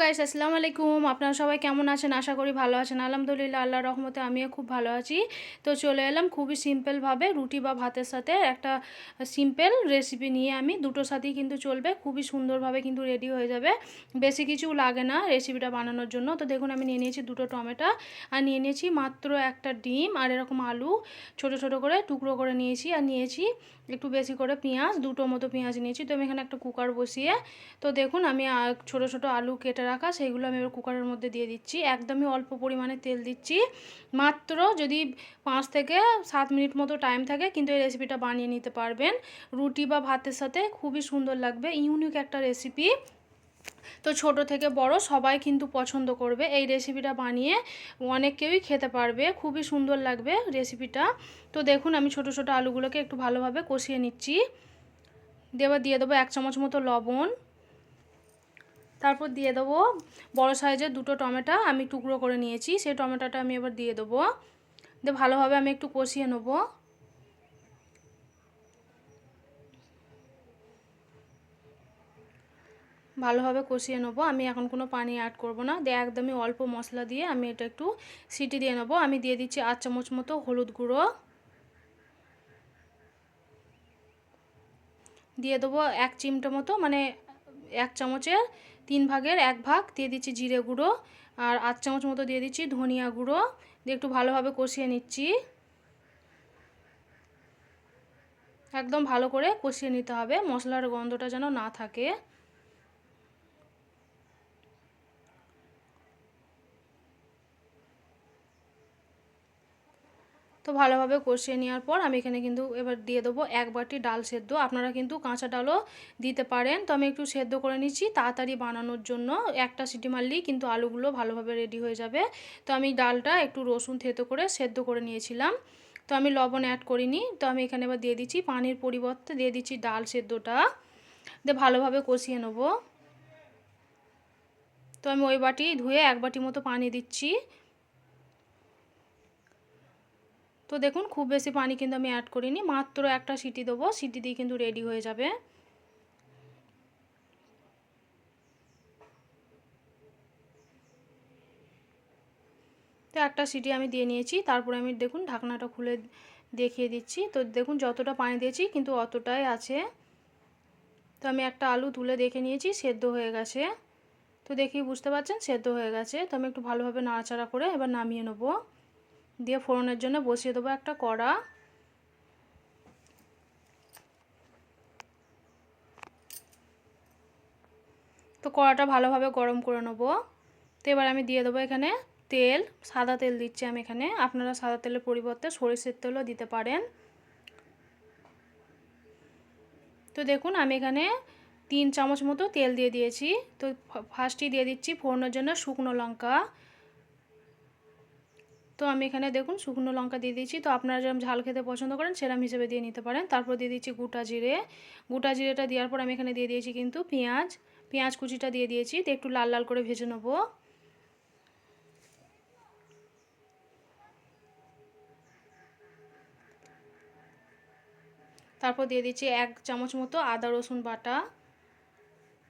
Guys আসসালামু আলাইকুম। আপনারা সবাই কেমন আছেন? আশা করি ভালো আছেন। আলহামদুলিল্লাহ আল্লাহ রহমতে আমিও খুব ভালো আছি। তো চলে এলাম খুবই সিম্পলভাবে রুটি বা ভাতের সাথে একটা সিম্পল রেসিপি নিয়ে আমি। দুটোর সাথেই কিন্তু চলবে। খুবই সুন্দরভাবে কিন্তু রেডি হয়ে যাবে। বেশি কিছু লাগে না রেসিপিটা বানানোর জন্য। তো দেখুন, আমি নিয়ে নিয়েছি দুটো টমেটো আর নিয়ে নিয়েছি মাত্র একটা ডিম আর এরকম আলু। ছোট ছোট করে টুকরো করে নিয়েছি আর নিয়েছি একটু বেশি করে পেঁয়াজ। দুটো মতো পেঁয়াজ নিয়েছি। তো আমি এখানে একটা কুকার বসিয়ে, তো দেখুন, আমি ছোট ছোট আলু কেটে রাখা, সেইগুলো আমি এবার কুকারের মধ্যে দিয়ে দিচ্ছি। একদমই অল্প পরিমাণে তেল দিচ্ছি। মাত্র যদি পাঁচ থেকে সাত মিনিট মতো টাইম থাকে, কিন্তু এই রেসিপিটা বানিয়ে নিতে পারবেন। রুটি বা ভাতের সাথে খুবই সুন্দর লাগবে ইউনিক একটা রেসিপি তো ছোট থেকে বড় সবাই কিন্তু পছন্দ করবে এই রেসিপিটা বানিয়ে। অনেক কেউই খেতে পারবে, খুবই সুন্দর লাগবে রেসিপিটা তো দেখুন, আমি ছোট ছোট আলুগুলোকে একটু ভালোভাবে কষিয়ে নিচ্ছি। দেবার দিয়ে দেবো এক চামচ মতো লবণ। তারপর দিয়ে দেবো বড় সাইজের দুটো টমেটো আমি টুকরো করে নিয়েছি, সেই টমেটোটা আমি এবার দিয়ে দেবো। দিয়ে ভালোভাবে আমি একটু কষিয়ে নেব। ভালোভাবে কষিয়ে নেব। আমি এখন কোনো পানি অ্যাড করব না। দিয়ে একদমই অল্প মশলা দিয়ে আমি এটা একটু সিটি দিয়ে নেব। আমি দিয়ে দিচ্ছি আট চামচ মতো হলুদ গুঁড়ো। দিয়ে দেবো এক চিমটা মতো মানে এক চামচের তিন ভাগের এক ভাগ দিয়ে দিচ্ছি জিরে গুঁড়ো আর আধ চামচ মতো দিয়ে দিচ্ছি ধনিয়া গুঁড়ো। দিয়ে একটু ভালোভাবে কষিয়ে নিচ্ছি। একদম ভালো করে কষিয়ে নিতে হবে। মশলার গন্ধটা যেন না থাকে। তো ভালোভাবে কষিয়ে নেওয়ার পর আমি এখানে কিন্তু এবার দিয়ে দেবো এক বাটি ডাল সেদ্ধ। আপনারা কিন্তু কাঁচা ডালও দিতে পারেন। তো আমি একটু সেদ্ধ করে নিচ্ছি তাড়াতাড়ি বানানোর জন্য। একটা সিটি মারলেই কিন্তু আলুগুলো ভালোভাবে রেডি হয়ে যাবে। তো আমি ডালটা একটু রসুন থেতো করে সেদ্ধ করে নিয়েছিলাম। তো আমি লবণ অ্যাড করিনি। তো আমি এখানে এবার দিয়ে দিচ্ছি পানির পরিবর্তে দিয়ে দিচ্ছি ডাল সেদ্ধটা। দিয়ে ভালোভাবে কষিয়ে নেব। তো আমি ওই বাটি ধুয়ে এক বাটি মতো পানি দিচ্ছি। তো দেখুন, খুব বেশি পানি কিন্তু আমি অ্যাড করিনি, মাত্র একটা সিটি দেবো, সিটি দিয়ে কিন্তু রেডি হয়ে যাবে। তো একটা সিটি আমি দিয়ে নিয়েছি, তারপরে আমি দেখুন, ঢাকনাটা খুলে দেখিয়ে দিচ্ছি। তো দেখুন, যতটা পানি দিয়েছি কিন্তু অতটাই আছে। তো আমি একটা আলু তুলে দেখে নিয়েছি, সেদ্ধ হয়ে গেছে। তো দেখি বুঝতে পারছেন, সেদ্ধ হয়ে গেছে। তো আমি একটু ভালোভাবে নাড়াচাড়া করে এবার নামিয়ে নেব। দিয়ে ফোড়নের জন্য বসিয়ে দেবো একটা কড়া। তো কড়াটা ভালোভাবে গরম করে নেব। তো এবার আমি দিয়ে দেবো এখানে তেল, সাদা তেল দিচ্ছি আমি এখানে। আপনারা সাদা তেলের পরিবর্তে সরিষের তেলও দিতে পারেন। তো দেখুন আমি এখানে তিন চামচ মতো তেল দিয়ে দিয়েছি। তো ফার্স্টই দিয়ে দিচ্ছি ফোড়নের জন্য শুকনো লঙ্কা। তো আমি এখানে দেখুন শুকনো লঙ্কা দিয়ে দিয়েছি। তো আপনারা যেরকম ঝাল খেতে পছন্দ করেন, সেরকম হিসেবে দিয়ে নিতে পারেন। তারপর দিয়ে দিচ্ছি গোটা জিরে। গোটা জিরেটা দেওয়ার পর আমি এখানে দিয়ে দিয়েছি কিন্তু পেঁয়াজ। পেঁয়াজ কুচিটা দিয়ে দিয়েছি। তো একটু লাল লাল করে ভেজে নেব। তারপর দিয়ে দিচ্ছি এক চামচ মতো আদা রসুন বাটা।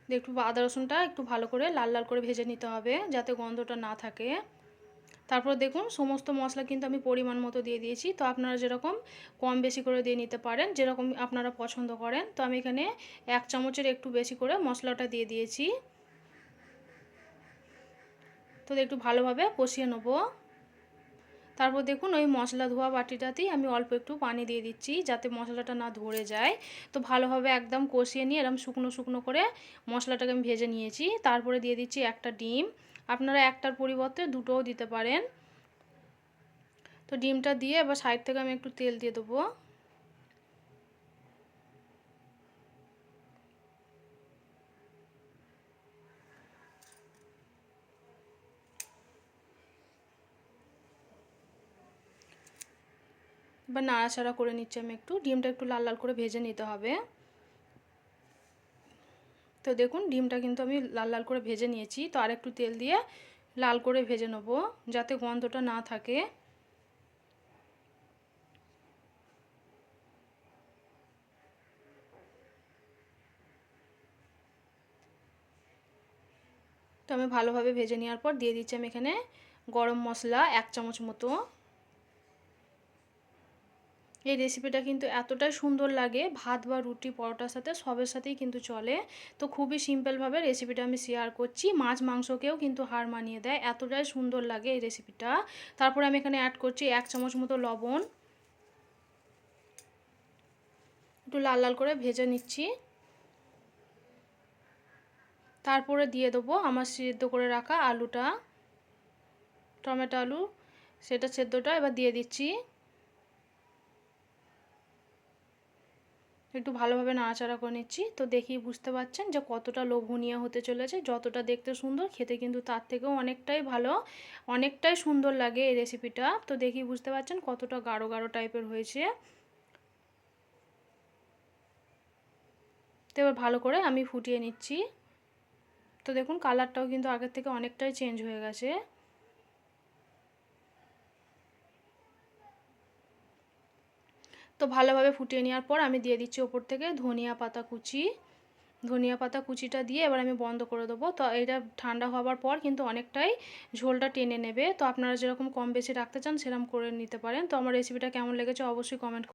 একটু আদা রসুনটা একটু ভালো করে লাল লাল করে ভেজে নিতে হবে, যাতে গন্ধটা না থাকে। তারপর দেখুন সমস্ত মশলা কিন্তু আমি পরিমাণ মতো দিয়ে দিয়েছি। তো আপনারা যেরকম কম বেশি করে দিয়ে নিতে পারেন, যেরকম আপনারা পছন্দ করেন। তো আমি এখানে এক চামচের একটু বেশি করে মশলাটা দিয়ে দিয়েছি। তো একটু ভালোভাবে কষিয়ে নেব। তারপর দেখুন ওই মশলা ধোয়া বাটিটাতেই আমি অল্প একটু পানি দিয়ে দিচ্ছি যাতে মশলাটা না ধরে যায়। তো ভালোভাবে একদম কষিয়ে নিয়ে এরকম শুকনো শুকনো করে মশলাটাকে আমি ভেজে নিয়েছি। তারপরে দিয়ে দিচ্ছি একটা ডিম। আপনারা একটার পরিবর্তে দুটোও দিতে পারেন। তো ডিমটা দিয়ে এবার সাইড থেকে আমি একটু তেল দিয়ে দেবো। এবার নাড়াচাড়া করে নিচ্ছি আমি একটু। ডিমটা একটু লাল লাল করে ভেজে নিতে হবে। তো দেখুন, ডিমটা কিন্তু আমি লাল লাল করে ভেজে নিয়েছি। তো আর একটু তেল দিয়ে লাল করে ভেজে নেব, যাতে গন্ধটা না থাকে। তো আমি ভালোভাবে ভেজে নেওয়ার পর দিয়ে দিচ্ছি আমি এখানে গরম মশলা এক চামচ মতো। এই রেসিপিটা কিন্তু এতটাই সুন্দর লাগে। ভাত বা রুটি, পরোটার সাথে সবের সাথেই কিন্তু চলে। তো খুবই সিম্পলভাবে রেসিপিটা আমি শেয়ার করছি। মাছ, মাংসকেও কিন্তু হার মানিয়ে দেয়। এতটাই সুন্দর লাগে এই রেসিপিটা তারপরে আমি এখানে অ্যাড করছি এক চামচ মতো লবণ। একটু লাল লাল করে ভেজে নিচ্ছি। তারপরে দিয়ে দেবো আমার সিদ্ধ করে রাখা আলুটা। টমেটো আলু, সেটা সেদ্ধটা এবার দিয়ে দিচ্ছি। একটু ভালোভাবে নাড়াচাড়া করে নিচ্ছি। তো দেখি বুঝতে পারছেন যে কতটা লোভনীয় হতে চলেছে। যতটা দেখতে সুন্দর, খেতে কিন্তু তার থেকেও অনেকটাই ভালো, অনেকটাই সুন্দর লাগে এই রেসিপিটা তো দেখি বুঝতে পারছেন কতটা গাঢ় গাঢ় টাইপের হয়েছে। তো এবার ভালো করে আমি ফুটিয়ে নিচ্ছি। তো দেখুন কালারটাও কিন্তু আগের থেকে অনেকটাই চেঞ্জ হয়ে গেছে। তো ভালোভাবে ফুটিয়ে নেওয়ার পর আমি দিয়ে দিচ্ছি ওপর থেকে ধনিয়া পাতা কুচি। ধনিয়া পাতা কুচিটা দিয়ে এবার আমি বন্ধ করে দেবো। তো এটা ঠান্ডা হওয়ার পর কিন্তু অনেকটাই ঝোলটা টেনে নেবে। তো আপনারা যেরকম কম বেশি রাখতে চান সেরকম করে নিতে পারেন। তো আমার রেসিপিটা কেমন লেগেছে অবশ্যই কমেন্ট